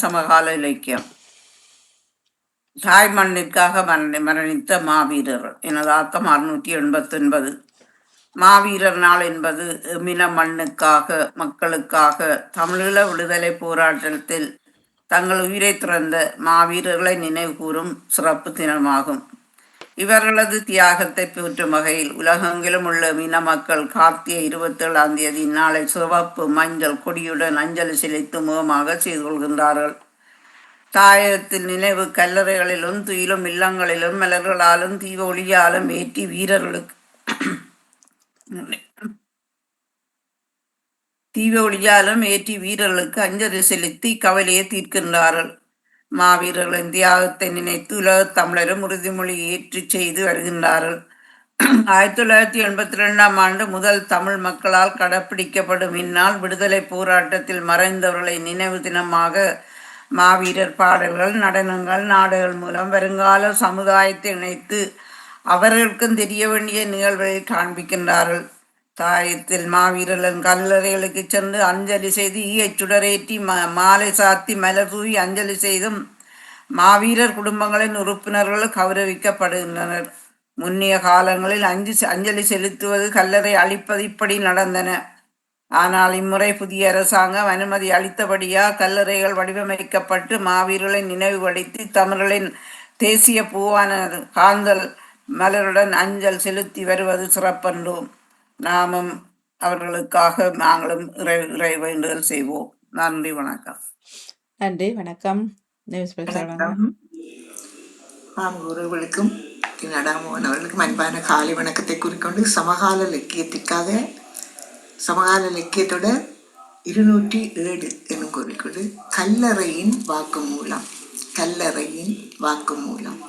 சமகால இலக்கியம். தாய் மண்ணிற்காக மரணி- மரணித்த மாவீரர். எனது ஆக்கம் அறுநூற்றி எண்பத்தி ஒன்பது மாவீரர் நாள் என்பது எமின மண்ணுக்காக மக்களுக்காக தமிழீழ விடுதலை போராட்டத்தில் தங்கள் உயிரை துறந்த மாவீரர்களை நினைவு கூறும் சிறப்பு தினமாகும். இவர்களது தியாகத்தை போற்றும் வகையில் உலகெங்கிலும் உள்ள மீன மக்கள் கார்த்திகை இருபத்தேழாம் தேதி நாளை சிவப்பு மஞ்சள் கொடியுடன் அஞ்சலி செலுத்தும் முகமாக செய்து கொள்கின்றார்கள். தாயகத்தில் நினைவு கல்லறைகளிலும் துயிலும் இல்லங்களிலும் மலர்களாலும் தீவ ஒளியாலும் ஏற்றி வீரர்களுக்கு தீவ ஒளியாலும் ஏற்றி வீரர்களுக்கு அஞ்சலி செலுத்தி கவலையை தீர்க்கின்றார்கள். மாவீரர்களின் தியாகத்தை நினைத்து உலகத் தமிழரும் உறுதிமொழி ஏற்றி செய்து வருகின்றார்கள். ஆயிரத்தி தொள்ளாயிரத்தி எண்பத்தி ரெண்டாம் ஆண்டு முதல் தமிழ் மக்களால் கடைப்பிடிக்கப்படும் இந்நாள் விடுதலை போராட்டத்தில் மறைந்தவர்களை நினைவு தினமாக மாவீரர் பாடல்கள் நடனங்கள் நாடகங்கள் மூலம் வருங்கால சமுதாயத்தை இணைத்து அவர்களுக்கும் தெரிய வேண்டிய நிகழ்வுகளை காண்பிக்கின்றார்கள். தாயத்தில் மாவீரலன் கல்லறைகளுக்கு சென்று அஞ்சலி செய்து ஈயச் சுடரேற்றி ம மாலை சாத்தி மலர் தூவி அஞ்சலி செய்தும் மாவீரர் குடும்பங்களின் உறுப்பினர்கள் கௌரவிக்கப்படுகின்றனர். முன்னைய காலங்களில் அஞ்சு அஞ்சலி செலுத்துவது கல்லறை அழிப்பது இப்படி நடந்தன. ஆனால் இம்முறை புதிய அரசாங்கம் அனுமதி அளித்தபடியா கல்லறைகள் வடிவமைக்கப்பட்டு மாவீரர்களை நினைவுபடுத்தி தமிழர்களின் தேசிய பூவான காந்தல் மலருடன் அஞ்சல் செலுத்தி வருவது சிறப்பன்றோம் நாமும் அவர்களுக்காக நாங்களும் இறை இறை வேண்டுதல் செய்வோம். நன்றி வணக்கம். நன்றி வணக்கம். ஆம் குருவர்களுக்கும் நடாமோகன் அவர்களுக்கும் அன்பான காலை வணக்கத்தை குறிக்கொண்டு சமகால இலக்கியத்திற்காக சமகால இலக்கியத்தோட இருநூற்றி ஏழு என்னும் குறிக்கொண்டு கல்லறையின் வாக்குமூலம். கல்லறையின் வாக்குமூலம்.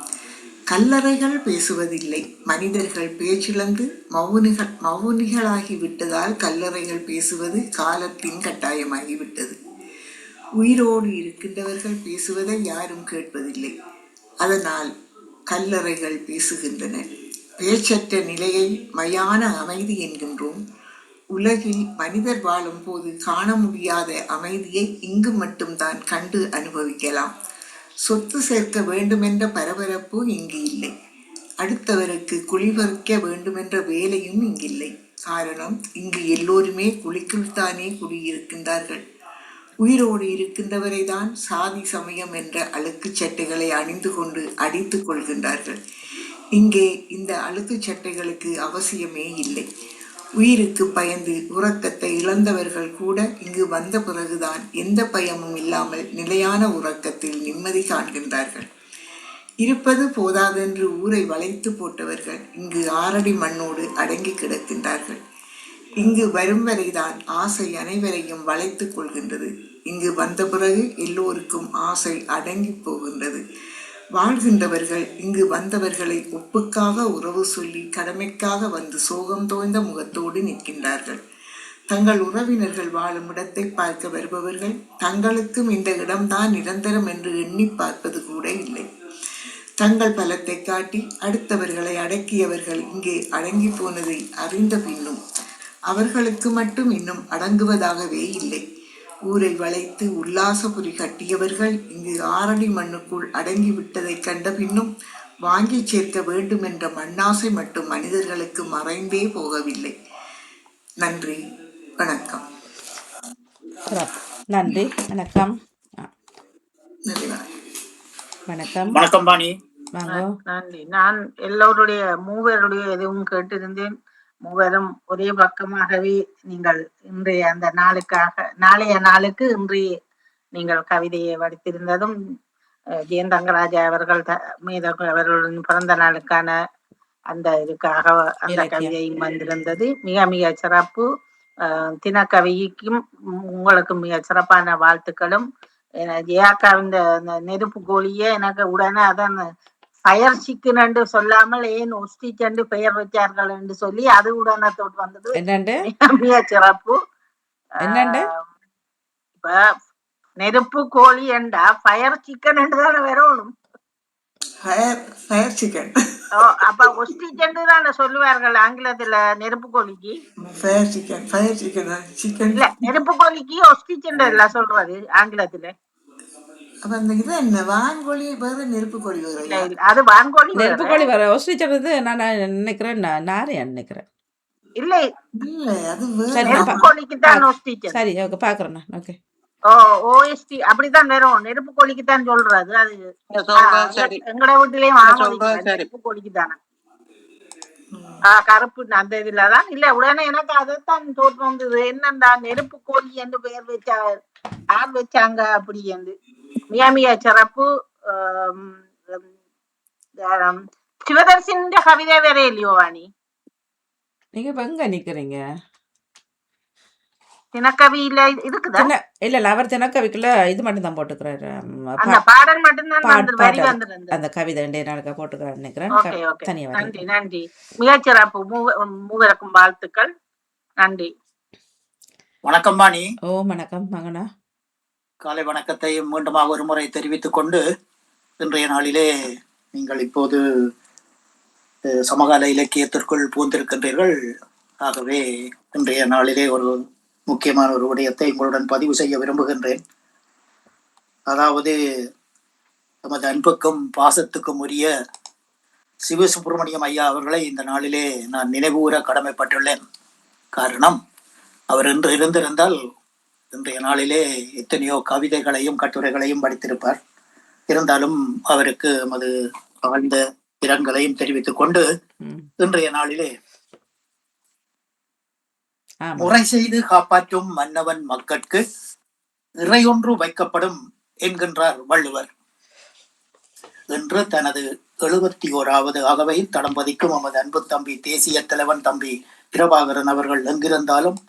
கல்லறைகள் பேசுவதில்லை. மனிதர்கள் பேச்சிழந்து மவுனிகள் மௌனிகளாகி விட்டதால் கல்லறைகள் பேசுவது காலத்தின் கட்டாயமாகிவிட்டது. உயிரோடு இருக்கின்றவர்கள் பேசுவதை யாரும் கேட்பதில்லை. அதனால் கல்லறைகள் பேசுகின்றன. பேச்சற்ற நிலையை மயான அமைதி என்கின்றோம். உலகில் மனிதர் வாழும் போது காண முடியாத அமைதியை இங்கு மட்டும்தான் கண்டு அனுபவிக்கலாம். சொத்து சேர்க்க வேண்டுமென்ற பரபரப்பு இங்கு இல்லை. அடுத்தவருக்கு குளிபறிக்க வேண்டுமென்ற வேலையும் இங்கில்லை காரணம் இங்கு எல்லோருமே குழிக்குள்தானே குடியிருக்கின்றார்கள். உயிரோடு இருக்கின்றவரை தான் சாதி சமயம் என்ற அழுக்குச் சட்டைகளை அணிந்து கொண்டு அடித்துக் கொள்கின்றார்கள். இங்கே இந்த அழுக்குச் சட்டைகளுக்கு அவசியமே இல்லை. உயிருக்கு பயந்து உறக்கத்தை இழந்தவர்கள் கூட இங்கு வந்த பிறகுதான் எந்த பயமும் இல்லாமல் நிலையான உறக்கத்தில் நிம்மதி காண்கின்றார்கள். இருப்பது போதாதென்று ஊரை வளைத்து போட்டவர்கள் இங்கு ஆறடி மண்ணோடு அடங்கி கிடக்கின்றார்கள். இங்கு வரும் வரைதான் ஆசை அனைவரையும் வளைத்துக் கொள்கின்றது. இங்கு வந்த பிறகு எல்லோருக்கும் ஆசை அடங்கி போகின்றது. வாழ்கின்றவர்கள் இங்கு வந்தவர்களை ஒப்புக்காக உறவு சொல்லி கடமைக்காக வந்து சோகம் தோய்ந்த முகத்தோடு நிற்கின்றார்கள். தங்கள் உறவினர்கள் வாழும் இடத்தை பார்க்க வருபவர்கள் தங்களுக்கும் இந்த இடம்தான் நிரந்தரம் என்று எண்ணி பார்ப்பது கூட இல்லை. தங்கள் பலத்தை காட்டி அடுத்தவர்களை அடக்கியவர்கள் இங்கே அடங்கி போனதை அறிந்த பின்னும் அவர்களுக்கு மட்டும் இன்னும் அடங்குவதாகவே இல்லை. ஊரை வளைத்து உல்லாசபுரி கட்டியவர்கள் இங்கு ஆறடி மண்ணுக்குள் அடங்கி விட்டதை கண்ட பின்னும் வாங்கி சேர்க்க வேண்டும் என்ற மண்ணாசை மட்டும் மனிதர்களுக்கு மறைந்தே போகவில்லை. நன்றி. வணக்கம். நன்றி வணக்கம். வணக்கம். வணக்கம் பாணி. வாங்க. நன்றி. நான் எல்லோருடைய மூவருடைய எதுவும் கேட்டிருந்தேன். மூவரும் ஒரே பக்கமாகவே நீங்கள் இன்றைய அந்த நாளுக்காக நாளைய நாளுக்கு இன்றைய நீங்கள் கவிதையை வடித்திருந்ததும் அஹ், ஜெயன் தங்கராஜா அவர்கள் த- மீத அவர்களின் பிறந்த நாளுக்கான அந்த இதுக்காக அந்த. கவிதையும் வந்திருந்தது. மிக மிக சிறப்பு. தினக்கவிக்கும் உங்களுக்கும் மிக சிறப்பான வாழ்த்துக்களும். ஜெயாக்காவின் நெருப்பு கோழியே எனக்கு உடனே அதான் ஃபயர் சிக்கன் என்று சொல்லாமல் ஏன் ஒஸ்டிச் என்று பெயர் வச்சார்கள் என்று சொல்லி அது உடனத்தோடு வந்தது. என்னண்டு? மிக சிறப்பு. இப்ப நெருப்பு கோழி என்றா ஃபயர் சிக்கன் என்று தானே வரணும் ஃபயர் ஃபயர் சிக்கன் ஓ, அப்ப ஒஸ்டிச் என்று தானே சொல்லுவார்கள் ஆங்கிலத்துல நெருப்பு கோழிக்கு? Fire chicken fire chicken chicken இல்ல நெருப்பு கோழிக்கு ஒஸ்டிச் என்று சொல்றது ஆங்கிலத்துல. அப்ப அந்த இது என்ன? வான்கோழி வேற நெருப்பு கோழி வேற அது வான்கோழி நெருப்பு வேற. கோழி வர ஓஸ்ட்ரி சொல்றது நான் நான் நினைக்கிறேன். நான் நாரையா நினைக்கிறேன். இல்லை. இல்ல அது வேற. சரி, நெருப்பு கோழிக்கு தான் ஓஸ்டிச்சன் சரி ஓகே பாக்குறேன் நான். ஓகே. ஓ ஓஎஸ்டி அப்படித்தான் வரும். நெருப்பு கோழிக்கு தான் சொல்றது அது சொல்றது சரி. எங்கட வீட்டுலயும். நெருப்பு கோழிக்கு தானே ஆஹ் கருப்பு அந்த இதுலதான் இல்ல உடனே எனக்கு அதைத்தான் தோற்றம் வந்தது. என்னண்டா நெருப்பு கோழி என்று பெயர் வச்சா யார் வச்சாங்க அப்படி என்று. ஆம், ஆம், சிவதர்சின் கவிதை வேற இல்லையோ வாணி நீங்க இப்ப எங்க நிக்கிறீங்க தினக்கவியில இருக்குதா சின்ன இல்ல இல்ல அவர் தினக்கவிக்குள்ள இது மட்டும் தான் போட்டுக்கிறாரு ம், அந்த பா- பாடல் மட்டும்தான் பாட்- வந்து வரி பாட்டு. வந்திருந்தது அந்த கவிதை ரெண்டே நாளுக்கு போட்டுக்கிறாரு நினைக்கிறேன் ஓகே க- ஓகே தனியா நன்றி நன்றி மிகச்சிறப்பு மூவ- மூவருக்கும் வாழ்த்துக்கள் நன்றி வணக்கம் பாணி ஓ வணக்கம் மகனா காலை வணக்கத்தை மீண்டுமாக ஒரு முறை தெரிவித்துக் கொண்டு இன்றைய நாளிலே நீங்கள் இப்போது சமகால இலக்கியத்திற்குள் பூந்திருக்கின்றீர்கள் ஆகவே இன்றைய நாளிலே ஒரு முக்கியமான ஒரு விடயத்தை உங்களுடன் பதிவு செய்ய விரும்புகின்றேன். அதாவது நமது அன்புக்கும் பாசத்துக்கும் உரிய சிவசுப்பிரமணியம் ஐயா அவர்களை இந்த நாளிலே நான் நினைவுகூர கடமைப்பட்டுள்ளேன். காரணம் அவர் இன்று இருந்திருந்தால் இன்றைய நாளிலே எத்தனையோ கவிதைகளையும் கட்டுரைகளையும் படித்திருப்பார். இருந்தாலும் அவருக்கு நமது ஆழ்ந்த இரங்கலையும் தெரிவித்துக் கொண்டு இன்றைய நாளிலே முறை செய்து காப்பாற்றும் மன்னவன் மக்கட்கு இறையொன்று வைக்கப்படும் என்கின்றார் வள்ளுவர். என்று தனது எழுபத்தி ஓராவது அகவையில் தடம் பதிக்கும் நமது அன்பு தம்பி தேசிய தலைவன் தம்பி பிரபாகரன் அவர்கள் எங்கிருந்தாலும்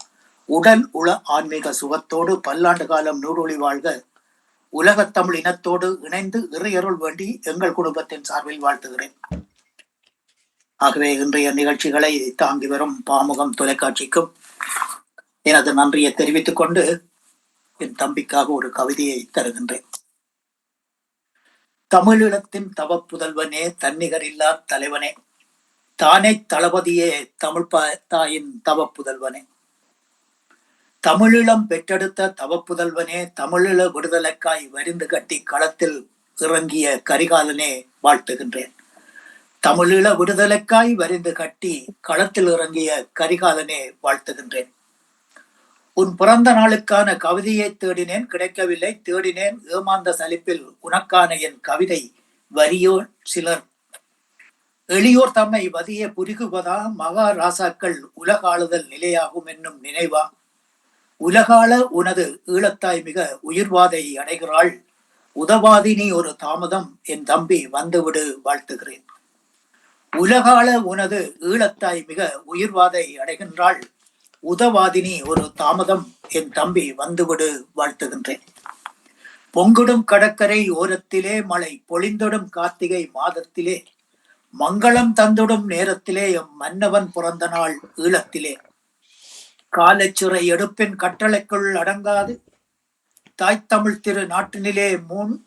உடல் உள ஆன்மீக சுகத்தோடு பல்லாண்டு காலம் நூறொளி வாழ்க. உலகத் தமிழ் இனத்தோடு இணைந்து இறையருள் வேண்டி எங்கள் குடும்பத்தின் சார்பில் வாழ்த்துகிறேன். ஆகவே இன்றைய நிகழ்ச்சிகளை தாங்கி வரும் பாமுகம் தொலைக்காட்சிக்கும் எனது நன்றியை தெரிவித்துக் கொண்டு என் தம்பிக்காக ஒரு கவிதையை தருகின்றேன். தமிழீழத்தின் தன்னிகர் தன்னிகரில்லா தலைவனே. தானே தளபதியே தமிழ் தாயின் தாயின் தவப்புதல்வனே. தமிழீழம் பெற்றெடுத்த தவப்புதல்வனே தமிழீழ விடுதலைக்காய் வரிந்து கட்டி களத்தில் இறங்கிய கரிகாலனே வாழ்த்துகின்றேன். தமிழீழ விடுதலைக்காய் வரிந்து கட்டி களத்தில் இறங்கிய கரிகாலனே வாழ்த்துகின்றேன். உன் பிறந்த நாளுக்கான கவிதையை தேடினேன் கிடைக்கவில்லை. தேடினேன் ஏமாந்த சலிப்பில் உனக்கான என் கவிதை வரியோ சிலர். எளியோர் தம்மை வதிய புரிகுவதா? மகாராசாக்கள் உலகாளுதல் நிலையாகும் என்னும் நினைவா? உலகால உனது ஈழத்தாய் மிக உயிர்வாதை அடைகிறாள். உதவாதினி ஒரு தாமதம் என் தம்பி வந்துவிடு வாழ்த்துகிறேன். உலகால உனது ஈழத்தாய் மிக உயிர்வாதை அடைகின்றாள். உதவாதினி ஒரு தாமதம் என் தம்பி வந்துவிடு வாழ்த்துகின்றேன். பொங்குடும் கடற்கரை ஓரத்திலே மழை பொழிந்தொடும் கார்த்திகை மாதத்திலே மங்களம் தந்துடும் நேரத்திலே எம் மன்னவன் பிறந்த நாள் ஈழத்திலே. காலச்சுரை எடுப்பின் கட்டளைக்குள் அடங்காது. தாய்த்தமிழ் திரு நாட்டினிலே முன்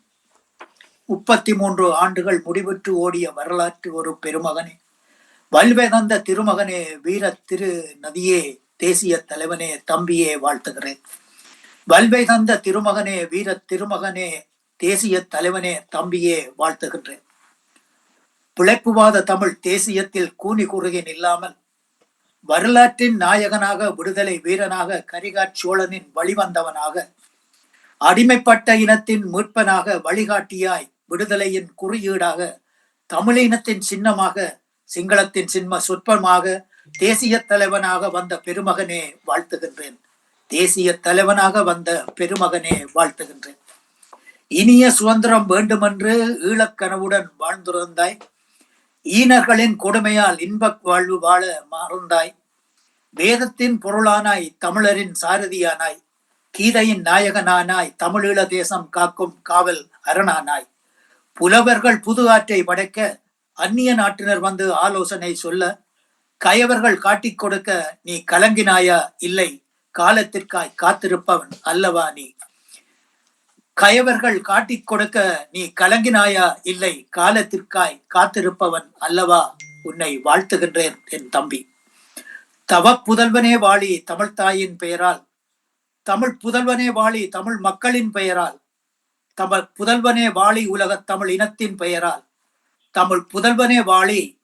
முப்பத்தி மூன்று ஆண்டுகள் முடிவுற்று ஓடிய வரலாற்று ஒரு பெருமகனே. வல்வேதந்த திருமகனே வீர திரு நதியே தேசிய தலைவனே தம்பியே வாழ்த்துகிறேன். வல்வேதந்த திருமகனே வீர திருமகனே தேசிய தலைவனே தம்பியே வாழ்த்துகின்றேன். பிழைப்புவாத தமிழ் தேசியத்தில் கூனி குறுகின் இல்லாமல் வரலாற்றின் நாயகனாக விடுதலை வீரனாக கரிகாட் சோழனின் வழிவந்தவனாக அடிமைப்பட்ட இனத்தின் மீட்பனாக வழிகாட்டியாய் விடுதலையின் குறியீடாக தமிழ் இனத்தின் சின்னமாக சிங்களத்தின் சின்ம சொற்பமாக தேசிய தலைவனாக வந்த பெருமகனே வாழ்த்துகின்றேன். தேசிய தலைவனாக வந்த பெருமகனே வாழ்த்துகின்றேன். இனிய சுதந்திரம் வேண்டுமென்று ஈழக்கனவுடன் வாழ்ந்திருந்தாய். ஈனர்களின் கொடுமையால் இன்பக் வாழ்வு வாழ மறந்தாய். வேதத்தின் பொருளானாய் தமிழரின் சாரதியானாய். கீதையின் நாயகனானாய் தமிழீழ தேசம் காக்கும் காவல் அரணானாய். புலவர்கள் புது ஆற்றை படைக்க அந்நிய நாட்டினர் வந்து ஆலோசனை சொல்ல கயவர்கள் காட்டிக் கொடுக்க நீ கலங்கினாயா இல்லை காலத்திற்காய் காத்திருப்பவன் அல்லவா நீ? கயவர்கள் காட்டிக் கொடுக்க நீ கலங்கினாயா? இல்லை காலத்திற்காய் காத்திருப்பவன் அல்லவா? உன்னை வாழ்த்துகின்றேன் என் தம்பி. தவ புதல்வனே வாழி தமிழ் தாயின் பெயரால். தமிழ் புதல்வனே வாழி தமிழ் மக்களின் பெயரால். தமிழ் புதல்வனே வாழி உலகத் தமிழ் இனத்தின் பெயரால். தமிழ் புதல்வனே வாழி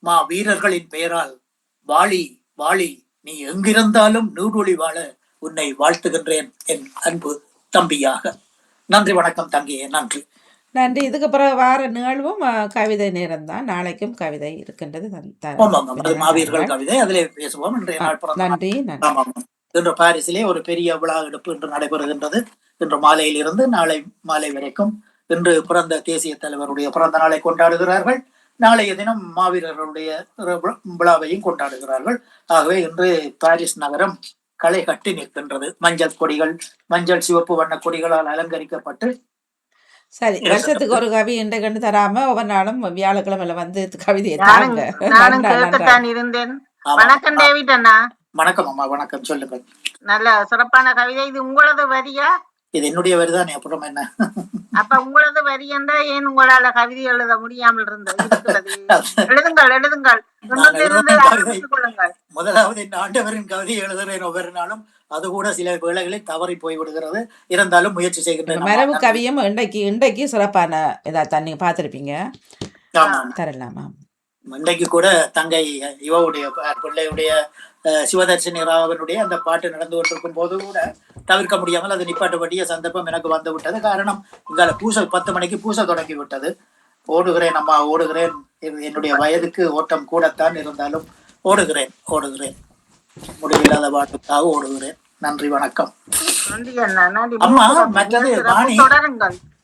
மா வீரர்களின் பெயரால். வாழி வாழி நீ எங்கிருந்தாலும் நூறொளி வாழ உன்னை வாழ்த்துகின்றேன் என் அன்பு. தம்பியாக. நன்றி வணக்கம் தங்கியே நன்றி. நன்றி. இதுக்கு பிறகு வார நிகழ்வும் கவிதை நேரம் தான். நாளைக்கும் கவிதை இருக்கின்றது. மாவீரர்கள் கவிதை. அதிலே பேசுவோம். நன்றி. இன்று பாரிஸிலே ஒரு பெரிய விழா எடுப்பு இன்று நடைபெறுகின்றது. இன்று மாலையில் இருந்து நாளை மாலை வரைக்கும் இன்று பிறந்த தேசிய தலைவருடைய பிறந்த நாளை கொண்டாடுகிறார்கள். நாளைய தினம் மாவீரர்களுடைய விழாவையும் கொண்டாடுகிறார்கள். ஆகவே இன்று பாரிஸ் நகரம் களை கட்டி நிற்கின்றது. மஞ்சள் கொடிகள் மஞ்சள் சிவப்பு வண்ண கொடிகளால் அலங்கரிக்கப்பட்டு சரி வருஷத்துக்கு ஒரு கவி இன்றை கண்டு தராம ஒவ்வொரு நாளும் வியாழக்கிழமையில வந்து கவிதையை தாங்க இருந்தேன். வணக்கம் டேவிட் அண்ணா. வணக்கம் அம்மா வணக்கம். சொல்லுங்கள். நல்ல சிறப்பான கவிதை. இது உங்களது வரியா? இது என்னுடைய வரிதான் அப்புறம் என்ன? அப்ப உங்களது வரி என்றா ஏன் உங்களால கவிதை எழுத முடியாமல் இருந்தது? எழுதுங்கள் எழுதுங்கள். முதலாவது இந்த ஆண்டவரின் கவிதை எழுதுகிறேன் ஒவ்வொரு நாளும் அது கூட சில வேளைகளில் தவறி போய் விடுகிறது இருந்தாலும் முயற்சி செய்கின்றேன். மரபு. கவியும் இன்றைக்கு இன்றைக்கு சிறப்பான இதா தான் நீங்க பார்த்திருப்பீங்க. தரலாமா இன்றைக்கு கூட தங்கை இவவுடைய பிள்ளையுடைய சிவதர்ஷினி ராவனுடைய அந்த பாட்டு நடந்து கொண்டிருக்கும் போது கூட தவிர்க்க முடியாமல் அது நிப்பாட்ட வேண்டிய சந்தர்ப்பம் எனக்கு வந்து விட்டது. காரணம் இங்கால பூசை பத்து மணிக்கு பூசை தொடங்கி விட்டது. ஓடுகிறேன் அம்மா ஓடுகிறேன். என்னுடைய வயதுக்கு ஓட்டம் கூடத்தான் இருந்தாலும் ஓடுகிறேன் ஓடுகிறேன். முடிவில்லாத பாட்டுக்காக ஓடுகிறேன். நன்றி வணக்கம். அம்மா, மற்றது. வாணி.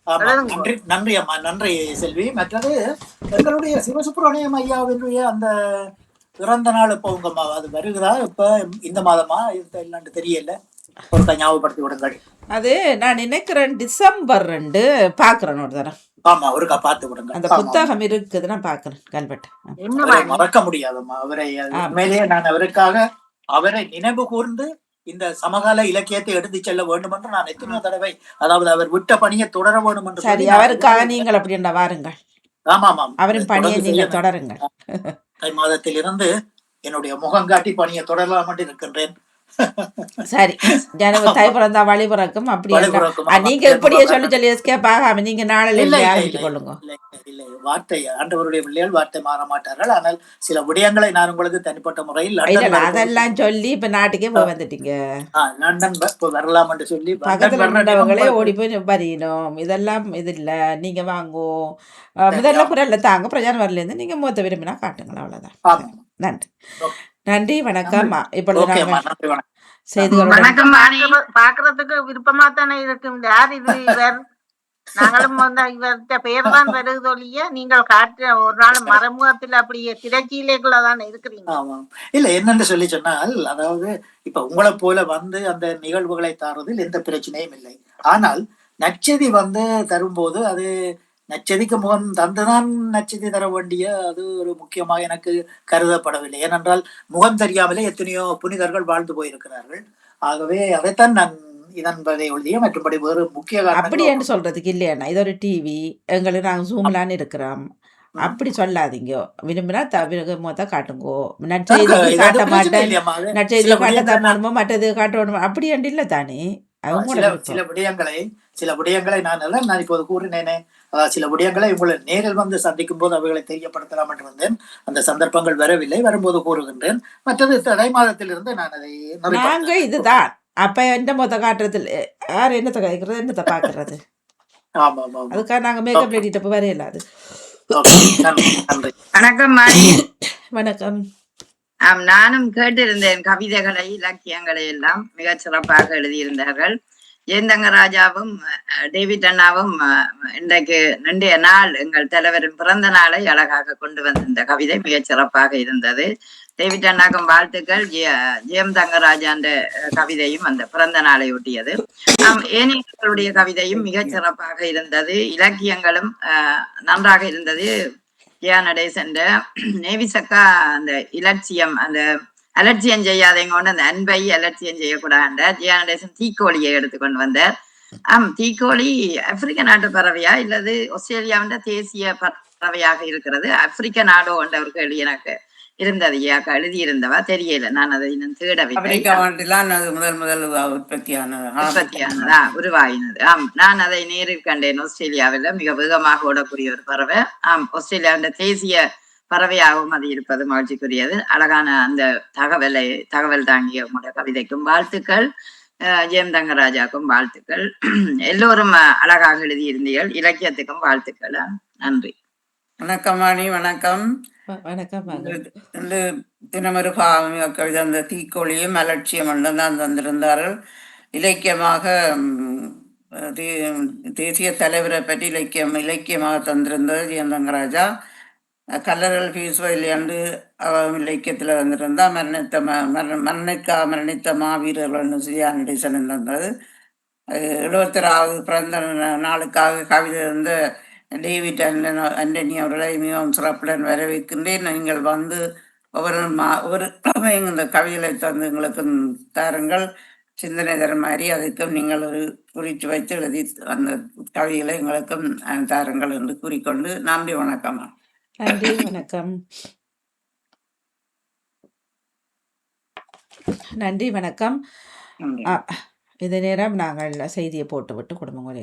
நன்றி நன்றி அம்மா நன்றி செல்வி. மற்றது எங்களுடைய சிவசுப்பிரமணியம் ஐயாவினுடைய அந்த பிறந்த நாள் இப்போ உங்கம்மா அது வருகிறதா? இப்ப இந்த மாதமா? இல்லைன்னு தெரியல. ஒருக்கா ஞாபகப்படுத்தி விடுங்கள். அது நான் நினைக்கிறேன் டிசம்பர் ரெண்டு பார்க்குறேன் ஒரு தரம் ஆமா ஒருக்கா பார்த்து விடுங்க அந்த. புத்தகம் இருக்குது நான் பார்க்குறேன் கல்வெட்டு? மறக்க முடியாதம்மா. அவரை. உண்மையிலேயே நான் அவருக்காக அவரை நினைவு கூர்ந்து இந்த சமகால இலக்கியத்தை எடுத்து செல்ல வேண்டும் என்று நான் எத்தனையோ தடவை அதாவது அவர் விட்ட பணியை தொடர வேண்டும் என்று சரி அவருக்காக நீங்கள் அப்படி என்ன வாருங்கள். ஆமா ஆமாம் அவரின் பணியை நீங்கள் தொடருங்கள். தை மாதத்திலிருந்து என்னுடைய முகங்காட்டி பணியை தொடரலாம் என்று இருக்கின்றேன் சரி. ஜனவரி தை பிறந்தா வழி பிறக்கும் அப்படி. நீங்க இப்படியே சொல்லி சொல்லி ஆகாம நீங்க நாளில் இல்லை, கொள்ளுங்க. இல்லை. வார்த்தை ஆண்டவருடைய பிள்ளைகள் வார்த்தை மாற மாட்டார்கள். ஆனால் சில விடயங்களை நான் உங்களுக்கு தனிப்பட்ட முறையில் அதெல்லாம் சொல்லி இப்ப நாட்டுக்கே போய் வந்துட்டீங்க. லண்டன் வரலாம் என்று சொல்லி பக்கத்துல ஓடி போய் வரையணும் இதெல்லாம் இது இல்ல. நீங்க வாங்கோ அஹ், முதல்ல குரல்ல தாங்க பிரஜான வரல இருந்து நீங்க மூத்த விரும்பினா காட்டுங்களா. அவ்வளவுதான். நன்றி. நன்றி வணக்கம். இப்பொழுது வணக்கம். பாக்குறதுக்கு விருப்பமா தானே இருக்கும். யார் இது இவர்? நாங்களும் வந்து இவர்கிட்ட பெயர் தான் வருது ஒழிய நீங்கள் காட்டுற ஒரு நாள் மறைமுகத்தில் அப்படியே திரைச்சீலைக்குள்ள தானே இருக்கிறீங்க. ஆமாம். இல்ல என்னன்னு சொல்லி சொன்னால் அதாவது இப்ப உங்களை போல வந்து அந்த நிகழ்வுகளை தாரதில் எந்த பிரச்சனையும் இல்லை. ஆனால் நச்சதி வந்து தரும்போது அது நச்சதிக்கு முகம் தந்துதான் நச்சதி தர வேண்டிய அது ஒரு முக்கியமாக எனக்கு கருதப்படவில்லை. ஏனென்றால் முகம் தெரியாமலே எத்தனையோ புனிதர்கள் வாழ்ந்து போயிருக்கிறார்கள். ஆகவே அதைத்தான் நான் இதன்பதை ஒழிய மற்றபடி வேறு முக்கிய அப்படி என்று சொல்றதுக்கு இல்லையாண்ணா. இது ஒரு டிவி எங்களுக்கு நாங்க ஜூம்லான்னு இருக்கிறோம். அப்படி சொல்லாதீங்க. விரும்பினா தவிர மொத்த காட்டுங்கோ. இது காட்ட மாட்டேன். காட்ட தரணுமோ மற்றது காட்ட வேணுமோ அப்படி என்று இல்லை தானே. சில சில விடயங்களை சில விடயங்களை நான் எல்லாம் நான் இப்போது கூறினேனே. சில விடயங்களை உங்களை நேரில் வந்து சந்திக்கும் போது அவைகளை தெரியப்படுத்தலாம் என்று வந்தேன். அந்த சந்தர்ப்பங்கள் வரவில்லை வரும்போது கூறுகின்றேன். மற்றது தடை மாதத்திலிருந்து நான் அதை நாங்க நெறிப்படுத்துகிறேன். இதுதான். அப்ப எந்த மொத்த காட்டுறதுல யார் என்னத்தை கேட்கறது என்னத்தை பாக்குறது? ஆமா ஆமா. அதுக்காக நாங்க மேக்கப் ரெடிட்டு வரையல அது. வணக்கம் வணக்கம். ஆம் நானும் கேட்டிருந்தேன் கவிதைகளை இலக்கியங்களை எல்லாம் மிகச் சிறப்பாக எழுதியிருந்தார்கள். ஜெயந்தங்க ராஜாவும் டேவிட் அண்ணாவும் இன்றைக்கு இன்றைய நாள் எங்கள் தலைவரின் பிறந்த நாளை அழகாக கொண்டு வந்திருந்த கவிதை மிகச் சிறப்பாக இருந்தது. டேவிட் அண்ணாக்கும் வாழ்த்துக்கள். ஜெயம் தங்கராஜான்ற கவிதையும் அந்த பிறந்த நாளை ஒட்டியது. ஆம் ஏனையர்களுடைய கவிதையும் மிகச் சிறப்பாக இருந்தது. இலக்கியங்களும் நன்றாக இருந்தது. ஜெயா நடேசன் நேவி சக்கா அந்த இலட்சியம் அந்த அலட்சியம் செய்யாதவங்க அந்த அன்பை அலட்சியம் செய்யக்கூடாது ஜியா நடேசன் தீக்கோழியை எடுத்துக்கொண்டு வந்தார். ஆம் தீக்கோழி ஆப்பிரிக்க நாட்டு பறவையா? இல்லது ஆஸ்திரேலியாவின் தேசிய பறவையாக இருக்கிறது. ஆப்பிரிக்க நாடோ என்றவருக்கு எனக்கு. இருந்ததையாக எழுதியிருந்தவா? தெரியல. நான் அதை இன்னும் தேடவில்லை. முதல் முதல் உற்பத்தியானது உற்பத்தியானதா? உருவாயினது ஆம். நான் அதை நேரில் கண்டேன். ஆஸ்திரேலியாவில் மிக வேகமாக ஓடக்கூடிய ஒரு பறவை. ஆம். ஆஸ்திரேலியாவின் தேசிய பறவையாகவும் அது இருப்பது மகிழ்ச்சிக்குரியது அழகான அந்த தகவலை தகவல் தாங்கிய உங்களுடைய கவிதைக்கும் வாழ்த்துக்கள். ஜெயம் தங்கராஜாக்கும் வாழ்த்துக்கள். எல்லோரும் அழகாக எழுதியிருந்தீர்கள். இலக்கியத்துக்கும் வாழ்த்துக்கள். நன்றி. வணக்கம் வாணி வணக்கம். வணக்கம் இந்த தினமொரு பாவமிக கவிதை அந்த தீக்கோழியும் அலட்சியம் தான் தந்திருந்தார்கள் இலக்கியமாக தேசிய தலைவரை பற்றி இலக்கியம் இலக்கியமாக தந்திருந்தது ஜெயந்தங்கராஜா கல்லறல் பேசுவதில் என்று அவ இலக்கியத்தில் வந்திருந்தா மரணித்த ம மரண மரணிக்கா மரணித்த மாவீரர்கள் சுயா நடேசன் தந்தது எழுபத்தராவது பிறந்த நாளுக்காக கவிதை இருந்த டேவிட் அண்டன் ஆண்டனி அவர்களை மிகவும் சிறப்புடன் வரவேற்கின்றேன். நீங்கள் வந்து ஒவ்வொரு மா கிழமையும் இந்த கவிதைகளை தந்து எங்களுக்கு தாருங்கள். சிந்தனை தர மாதிரி அதுக்கும் நீங்கள் ஒரு குறித்து வைத்து எழுதி அந்த கவிதைகளை எங்களுக்கும் தாருங்கள் என்று கூறிக்கொண்டு நன்றி வணக்கம். நன்றி வணக்கம். நன்றி வணக்கம். இந்த நேரம் நாங்கள் செய்தியை போட்டுவிட்டு குடும்பங்களை